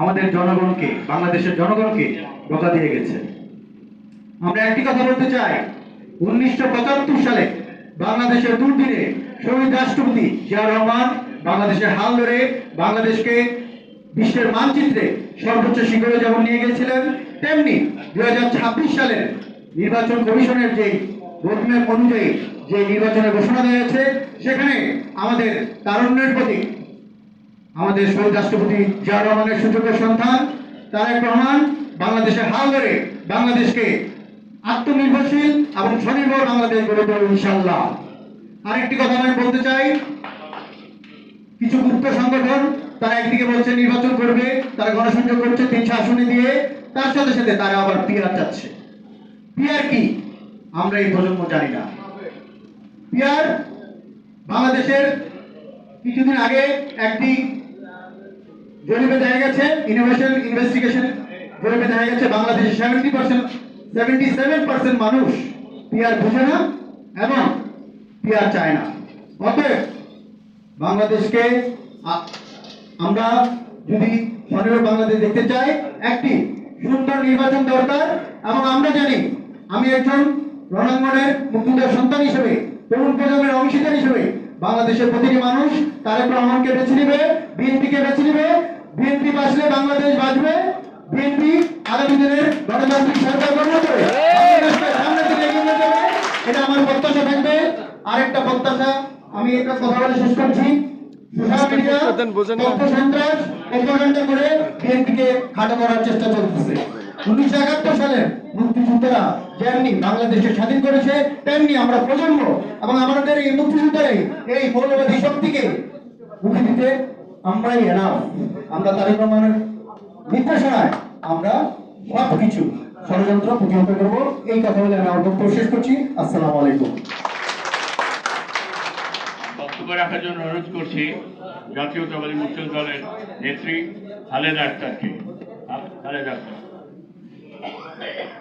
আমাদের জনগণকে, বাংলাদেশের জনগণকে ধোকা দিয়ে গেছে। আমরা একটি কথা বলতে চাই। উনিশশো পঁচাত্তর সালে বাংলাদেশের দুর্দিনে শহীদ রাষ্ট্রপতি জিয়া রহমান বাংলাদেশের হাল ধরে বাংলাদেশকে বিশ্বের মানচিত্রে সর্বোচ্চ শিখরে যেমন নিয়ে গেছিলেন, তেমনি দুই সালের নির্বাচন কমিশনের যে রোডম্যাপ অনুযায়ী যে নির্বাচনের ঘোষণা দেওয়া হয়েছে, সেখানে আমাদের তারুণ্যের প্রতি আমাদের শহীদ রাষ্ট্রপতি জিয়া রহমানের সুযোগ্য সন্তান, তারেক রহমান, বাংলাদেশের হাল ধরে বাংলাদেশকে আত্মনির্ভরশীল এবং স্বনির্ভর বাংলাদেশ গড়ে তোলে ইনশাল্লাহ আরেকটি কথা আমি বলতে চাই, কিছু গুপ্ত সংগঠন তারা একদিকে বলছে নির্বাচন করবে, তারা গণসংযোগ করছে তিনশো আসনে দিয়ে, তার সাথে সাথে তারা আবার পিয়ার চাচ্ছে। পিয়ার কি? আমরা এই প্রজন্ম জানি না। পিয়ার বাংলাদেশের কিছুদিন আগে একটি জরিপে দেখা গেছে ইনোভেশন ইনভেস্টিগেশন জরিপে দেখা গেছে বাংলাদেশে seventy percent seventy seven percent মানুষ পিয়ার বুঝে না এবং পিয়ার চায় না। অতএব বাংলাদেশকে আমরা যদি স্বনির্ভর বাংলাদেশ দেখতে চাই, একটি সুন্দর নির্বাচন দরকার এবং আমরা জানি আমি একজন রণাঙ্গনের মুক্তিযোদ্ধার সন্তান হিসেবে, তরুণ প্রজন্মের অংশীদার হিসেবে বাংলাদেশের প্রতিটি মানুষ তারেক রহমানকে বেছে নিবে, বিএনপিকে বেছে নিবে বিএনপি বাঁচলে বাংলাদেশ বাঁচবে বিএনপি আগামী দিনের গণতান্ত্রিক সরকার গঠন করে সামনের দিকে এগিয়ে নিয়ে যাবে এটা আমার প্রত্যাশা থাকবে। আরেকটা প্রত্যাশা আমি একটা কথা বলে শেষ করছি। সোশ্যাল মিডিয়া তথ্য সন্ত্রাস প্রপাগান্ডা করে বিএনপিকে খাটো করার চেষ্টা চলতেছে। উনিশশো একাত্তর সালে মুক্তিযোদ্ধারা যেমনি বাংলাদেশকে স্বাধীন করেছে তেমনি আমরা প্রজন্ম এবং আমাদের এই মুক্তিযোদ্ধারাই এই মৌলবাদী শক্তিকে মুখে দিতে আমরাই এনাফ। আমরা তারেক রহমানের নির্দেশনায় আমরা সব কিছু ষড়যন্ত্র প্রতিহত করব। এই কথা বলে আমি আমার শেষ করছি। আসসালামু আলাইকুম। রাখার জন্য অনুরোধ করছি জাতীয়তাবাদী মুসলিম দলের নেত্রী খালেদা আক্তারকে। খালেদা আক্তার।